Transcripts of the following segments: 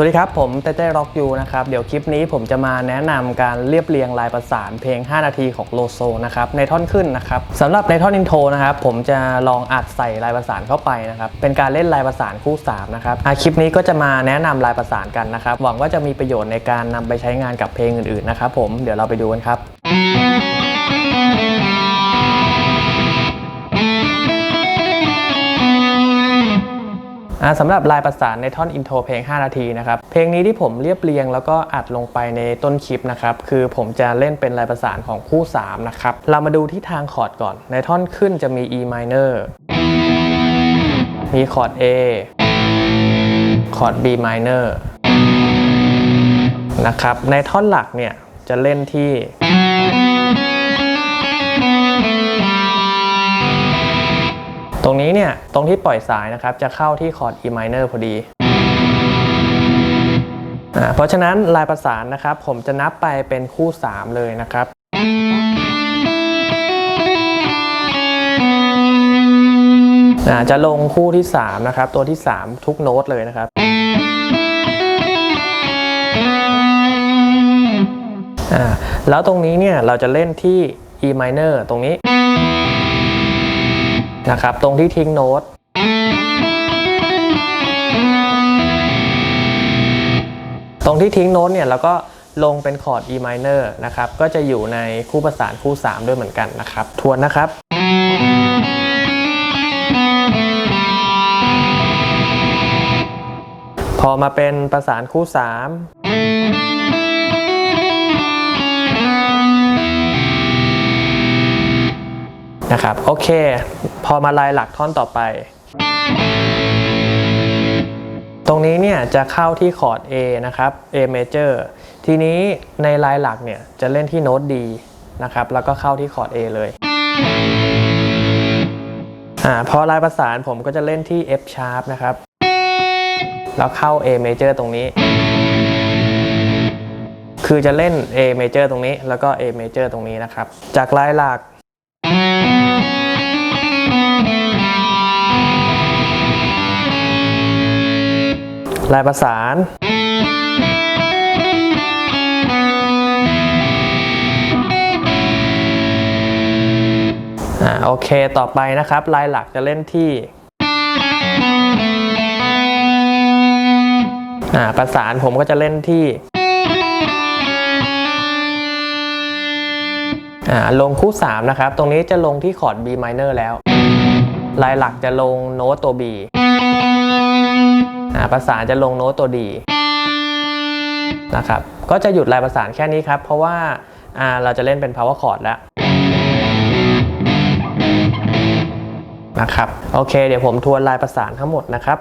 วัสดีครับ ผมเต้เต้ร็อกยูนะครับ เดี๋ยวคลิปนี้ผมจะมาแนะนำการเรียบเรียงลายประสานเพลง 5 นาทีของโลโซนะครับในท่อนขึ้นนะครับสำหรับในท่อนอินโทรนะครับผมจะลองอัดใส่ลายประสานเข้าไปนะครับเป็นการเล่นลายประสานคู่3นะครับคลิปนี้ก็จะมาแนะนำลายประสานกันนะครับหวังว่าจะมีประโยชน์ในการนำไปใช้งานกับเพลงอื่นๆนะครับผมเดี๋ยวเราไปดูกันครับ สำหรับลายประสานในท่อนอินโทรเพลง 5 นาทีนะครับเพลงนี้ที่ผมเรียบเรียงแล้วก็อัดลงไปในต้นคลิปนะครับคือผมจะเล่นเป็นลายประสานของคู่ 3 นะครับ เรามาดูที่ทางคอร์ดก่อน ในท่อนขึ้นจะมี E minor มีคอร์ด A คอร์ด B minor นะครับในท่อนหลักเนี่ยจะเล่นที่ ตรงนี้เนี่ยตรงที่ปล่อยสายนะครับจะเข้าที่คอร์ด E minor พอดีอเพราะฉะนั้นลายประสานนะครับ ผมจะนับไปเป็นคู่ 3 เลยนะครับจะลงคู่ที่ 3 นะครับ ตัวที่ 3 ทุกโน้ตเลยนะครับ แล้วตรงนี้เนี่ยเราจะเล่นที่ E minor ตรงนี้ นะครับ ตรงที่ทิ้งโน้ตตรงที่ทิ้งโน้ตเนี่ยเราก็ลงเป็นคอร์ด E minor นะครับ ก็จะอยู่ในคู่ประสานคู่ 3 ด้วยเหมือนกันนะครับ ทวนนะครับ พอมาเป็นประสานคู่ 3 นะครับโอเค พอมาลายหลักท่อนต่อไป ตรงนี้เนี่ยจะเข้าที่คอร์ด A นะครับ A major ทีนี้ในลายหลักเนี่ยจะเล่นที่โน้ต D นะครับแล้วก็เข้าที่คอร์ด A เลยอ่าพอลายประสานผมก็จะเล่นที่ F sharp นะครับ แล้วเข้า A major ตรงนี้ คือจะเล่น A major ตรงนี้ แล้วก็ A major ตรงนี้นะครับ จากลายหลัก ลายประสานอ่าโอเค ต่อไปนะครับ ลายหลักจะเล่นที่อ่าประสานผมก็จะเล่นที่อ่าลงคู่ 3 นะครับ ตรงนี้จะลงที่คอร์ด B minor แล้ว ลายหลักจะลงโน้ตตัว B ประสานจะลงโน้ตตัวดีนะครับก็จะหยุดลายประสานแค่นี้ครับ เพราะว่าอ่าเราจะเล่นเป็น power chord แล้วนะครับโอเค เดี๋ยวผมทวนลายประสานทั้งหมดนะครับ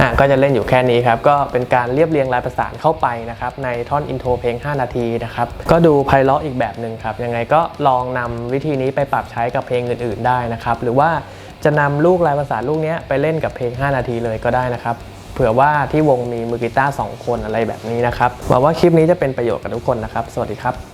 อะก็จะเล่นอยู่แค่นี้ครับ ก็เป็นการเรียบเรียงลายประสานเข้าไปนะครับ ในท่อนอินโทรเพลง 5 นาทีนะครับ ก็ดูไพเราะอีกแบบหนึ่งครับ ยังไงก็ลองนำวิธีนี้ไปปรับใช้กับเพลงอื่น ๆ ได้นะครับ หรือว่าจะนำลูกลายประสานลูกนี้ไปเล่นกับเพลง 5 นาทีเลยก็ได้นะครับเผื่อว่าที่วงมีมือกีตาร์2คนอะไรแบบนี้นะครับหวังว่าคลิปนี้จะเป็นประโยชน์กับทุกคนนะครับ สวัสดีครับ